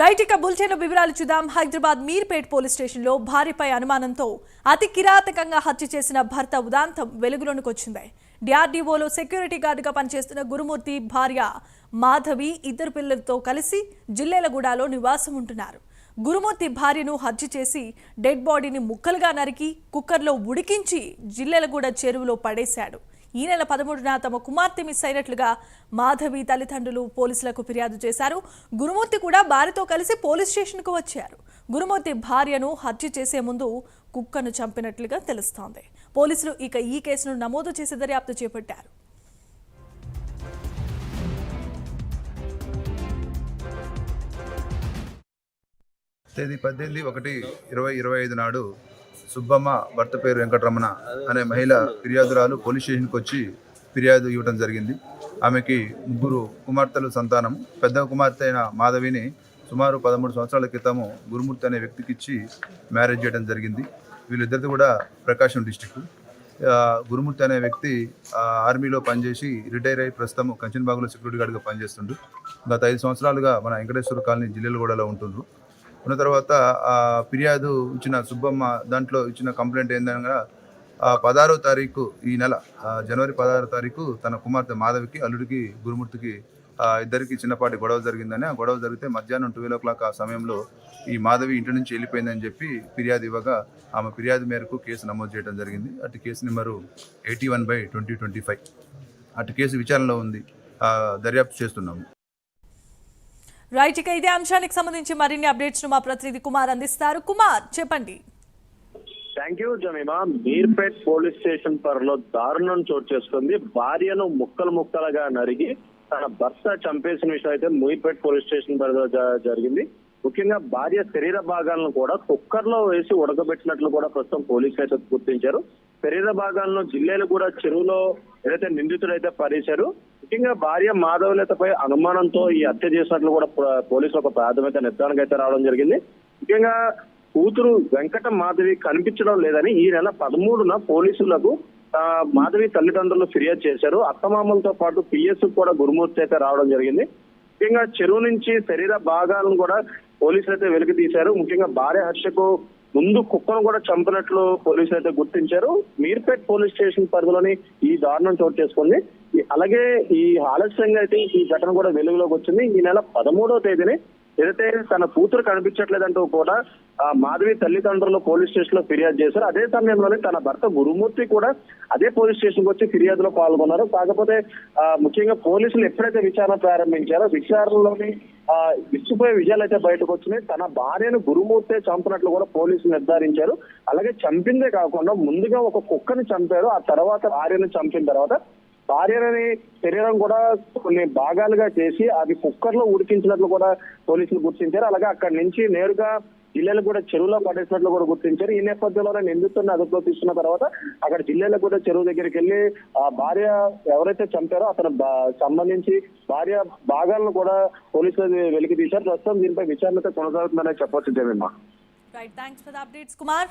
Right ఇక bulletin వివరాలు చూద్దాం. హైదరాబాద్ మీర్పేట్ పోలీస్ స్టేషన్లో భార్యపై అనుమానంతో అతి కిరాతకంగా హత్య చేసిన భర్త ఉదాంతం వెలుగులోనికి వచ్చింది. డిఆర్డీఓలో సెక్యూరిటీ గార్డుగా పనిచేస్తున్న గురుమూర్తి భార్య మాధవి ఇద్దరు పిల్లలతో కలిసి జిల్లేలగూడలో నివాసం ఉంటున్నారు. గురుమూర్తి భార్యను హత్య చేసి డెడ్ బాడీని ముక్కలుగా నరికి కుక్కర్లో ఉడికించి జిల్లెలగూడ చెరువులో పడేశాడు. ఈ నెల పదమూడున తమ కుమార్తె మిస్ అయినట్లుగా మాధవి తల్లిదండ్రులు పోలీసులకు ఫిర్యాదు చేశారు. గురుమూర్తి కూడా భార్యతో కలిసి పోలీస్ స్టేషన్కు వచ్చారు. గురుమూర్తి భార్యను హత్య చేసే ముందు కుక్కను చంపినట్లుగా తెలుస్తోంది. పోలీసులు ఇక ఈ కేసును నమోదు చేసి దర్యాప్తు చేపట్టారు. తేదీ పద్దెనిమిది ఒకటి ఇరవై ఇరవై ఐదు నాడు సుబ్బమ్మ భర్త పేరు వెంకటరమణ అనే మహిళ ఫిర్యాదురాలు పోలీస్ స్టేషన్కి వచ్చి ఫిర్యాదు ఇవ్వడం జరిగింది. ఆమెకి ముగ్గురు కుమార్తెలు సంతానం. పెద్ద కుమార్తె అయిన మాధవిని సుమారు పదమూడు సంవత్సరాల క్రితము గురుమూర్తి అనే వ్యక్తికి ఇచ్చి మ్యారేజ్ చేయడం జరిగింది. వీళ్ళిద్దరిది కూడా ప్రకాశం డిస్టిక్ గురుమూర్తి అనే వ్యక్తి ఆర్మీలో పనిచేసి రిటైర్ అయి ప్రస్తుతం కంచన్బాగులో సెక్యూరిటీ గార్డ్గా పనిచేస్తుండు. గత ఐదు సంవత్సరాలుగా మన వెంకటేశ్వర కాలనీ జిల్లాలో జిల్లెలగూడలో ఉంటుండ్రు. ఉన్న తర్వాత ఆ ఫిర్యాదు ఇచ్చిన సుబ్బమ్మ దాంట్లో ఇచ్చిన కంప్లైంట్ ఏందనగా ఆ పదహారో తారీఖు ఈ నెల జనవరి పదహారో తారీఖు తన కుమార్తె మాధవికి అల్లుడికి గురుమూర్తికి ఇద్దరికి చిన్నపాటి గొడవ జరిగిందని ఆ గొడవ జరిగితే మధ్యాహ్నం ట్వెల్వ్ ఓ క్లాక్ ఆ సమయంలో ఈ మాధవి ఇంటి నుంచి వెళ్ళిపోయిందని చెప్పి ఫిర్యాదు ఇవ్వగా ఆమె ఫిర్యాదు మేరకు కేసు నమోదు చేయడం జరిగింది. అటు case number eighty one by twenty twenty five అటు కేసు విచారణలో ఉంది. దర్యాప్తు చేస్తున్నాము. రైట్ ఇక ఇదే అంశానికి సంబంధించి మరిన్ని అప్డేట్స్ను మా ప్రతినిధి కుమార్ అందిస్తారు. కుమార్ చెప్పండి. Thank you Jemima. Meerpet police station పరిలో దారుణం చోటు చేసుకుంది. భార్యను ముక్కలు ముక్కలుగా నరిగి తన భర్త చంపేసిన విషయం అయితే మీర్పేట్ పోలీస్ స్టేషన్ పరిధిలో జరిగింది. ముఖ్యంగా భార్య శరీర భాగాలను కూడా కుక్కర్లో వేసి ఉడకబెట్టినట్లు కూడా ప్రస్తుతం పోలీసులు అయితే గుర్తించారు. శరీర భాగాలను జిల్లేలు కూడా చెరువులో ఏదైతే నిందితుడు అయితే ముఖ్యంగా భార్య మాధవలతపై అనుమానంతో ఈ హత్య చేసినట్లు కూడా పోలీసులు ఒక ప్రాథమిక నిర్ధారణకు అయితే రావడం జరిగింది. ముఖ్యంగా కూతురు వెంకట మాధవి కనిపించడం లేదని ఈ నెల పదమూడున పోలీసులకు మాధవి తల్లిదండ్రులు ఫిర్యాదు చేశారు. అత్తమామలతో పాటు పిఎస్ కూడా గురుమూర్తి అయితే రావడం జరిగింది. ముఖ్యంగా చెరువు నుంచి శరీర భాగాలను కూడా పోలీసులు అయితే వెలికి తీశారు. ముఖ్యంగా భార్య హర్షకు ముందు కుక్కను కూడా చంపినట్లు పోలీసులు అయితే గుర్తించారు. మీర్పేట్ పోలీస్ స్టేషన్ పరిధిలోని ఈ దారుణం చోటు చేసుకుంది. అలాగే ఈ ఆలస్యంగా అయితే ఈ ఘటన కూడా వెలుగులోకి వచ్చింది. ఈ నెల పదమూడవ తేదీని ఏదైతే తన కూతురు కనిపించట్లేదంటూ కూడా ఆ మాధవి తల్లిదండ్రులు పోలీస్ స్టేషన్లో ఫిర్యాదు చేశారు. అదే సమయంలోనే తన భర్త గురుమూర్తి కూడా అదే పోలీస్ స్టేషన్కి వచ్చి ఫిర్యాదులో పాల్గొన్నారు. కాకపోతే ఆ, ముఖ్యంగా పోలీసులు ఎప్పుడైతే విచారణ ప్రారంభించారో విచారణలోని ఆ, విసిపోయే విజయాలు అయితే బయటకు వచ్చినాయి. తన భార్యను గురుమూర్తే చంపినట్లు కూడా పోలీసులు నిర్ధారించారు. అలాగే చంపిందే కాకుండా ముందుగా ఒక కుక్కని చంపారు. ఆ తర్వాత భార్యను చంపిన తర్వాత భార్యని శరీరం కూడా కొన్ని భాగాలుగా చేసి అది కుక్కర్లో ఉడికించినట్లు కూడా పోలీసులు గుర్తించారు. అలాగే అక్కడి నుంచి నేరుగా జిల్లాలు కూడా చెరువులో పడేసినట్లు కూడా గుర్తించారు. ఈ నేపథ్యంలోనే నిందితుడిని అదుపులో తీసుకున్న తర్వాత అక్కడ జిల్లాలో కూడా చెరువు దగ్గరికి వెళ్ళి ఆ భార్య ఎవరైతే చంపారో అతను బా- సంబంధించి భార్య భాగాలను కూడా పోలీసులు వెలికి తీశారు ప్రస్తుతం దీనిపై విచారణ అయితే కొనసాగుతుందనే చెప్పొచ్చు Jemima. Right thanks for the updates Kumar